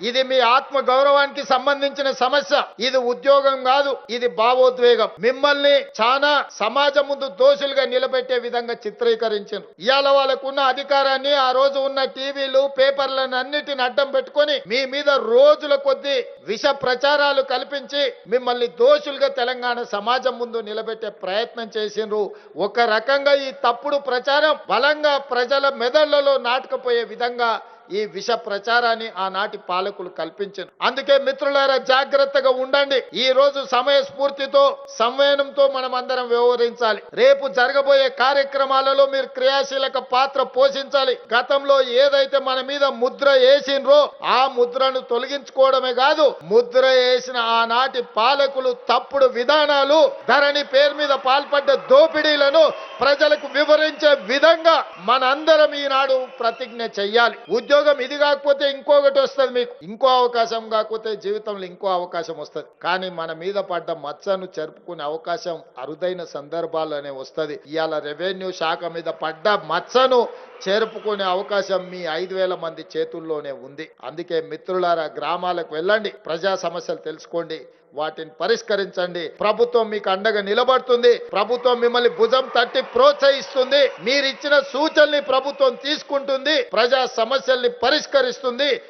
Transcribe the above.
ఇది మీ ఆత్మ గౌరవానికి సంబంధించిన సమస్య. ఇది ఉద్యోగం కాదు ఇది భావోద్వేగం. మిమ్మల్ని చాలా సమాజం ముందు దోషులుగా నిలబెట్టే విధంగా చిత్రీకరించారు. ఇవాళ వాళ్ళకున్న అధికారాన్ని ఆ రోజు ఉన్న టీవీలు పేపర్లను అన్నిటిని అడ్డం పెట్టుకొని మీ మీద రోజుల కొద్దీ విష ప్రచారాలు కల్పించి మిమ్మల్ని దోషులుగా తెలంగాణ సమాజం ముందు నిలబెట్టే ప్రయత్నం చేసిండ్రు. ఒక రకంగా ఈ తప్పుడు ప్రచారం బలంగా ప్రజల మెదళ్ళలో నాటకపోయే విధంగా ఈ విష ప్రచారాన్ని ఆనాటి పాలకులు కల్పించారు అందుకే మిత్రులారా జాగ్రత్తగా ఉండండి. ఈ రోజు సమయ స్ఫూర్తితో సంవయనంతో మనం అందరం వ్యవహరించాలి. రేపు జరగబోయే కార్యక్రమాలలో మీరు క్రియాశీలక పాత్ర పోషించాలి. గతంలో ఏదైతే మన మీద ముద్ర వేసిండ్రో ఆ ముద్రను తొలగించుకోవడమే కాదు ముద్ర వేసిన ఆనాటి పాలకులు తప్పుడు విధానాలు ధరణి పేరు మీద పాల్పడ్డ దోపిడీలను ప్రజలకు వివరించే విధంగా మనందరం ఈనాడు ప్రతిజ్ఞ చెయ్యాలి. ఉద్యోగం ఇది కాకపోతే ఇంకొకటి వస్తుంది మీకు. ఇంకో అవకాశం కాకపోతే జీవితంలో ఇంకో అవకాశం వస్తుంది. కానీ మన మీద పడ్డ మచ్చను జరుపుకునే అవకాశం అరుదైన సందర్భాల్లోనే వస్తుంది. ఇవాళ రెవెన్యూ శాఖ మీద పడ్డ మచ్చను చేరుపుకునే అవకాశం మీ ఐదు వేల మంది చేతుల్లోనే ఉంది. అందుకే మిత్రులారా గ్రామాలకు వెళ్ళండి. ప్రజా సమస్యలు తెలుసుకోండి. వాటిని పరిష్కరించండి. ప్రభుత్వం మీకు అండగా నిలబడుతుంది. ప్రభుత్వం మిమ్మల్ని భుజం తట్టి ప్రోత్సహిస్తుంది. మీరిచ్చిన సూచనల్ని ప్రభుత్వం తీసుకుంటుంది. ప్రజా సమస్యల్ని పరిష్కరిస్తుంది.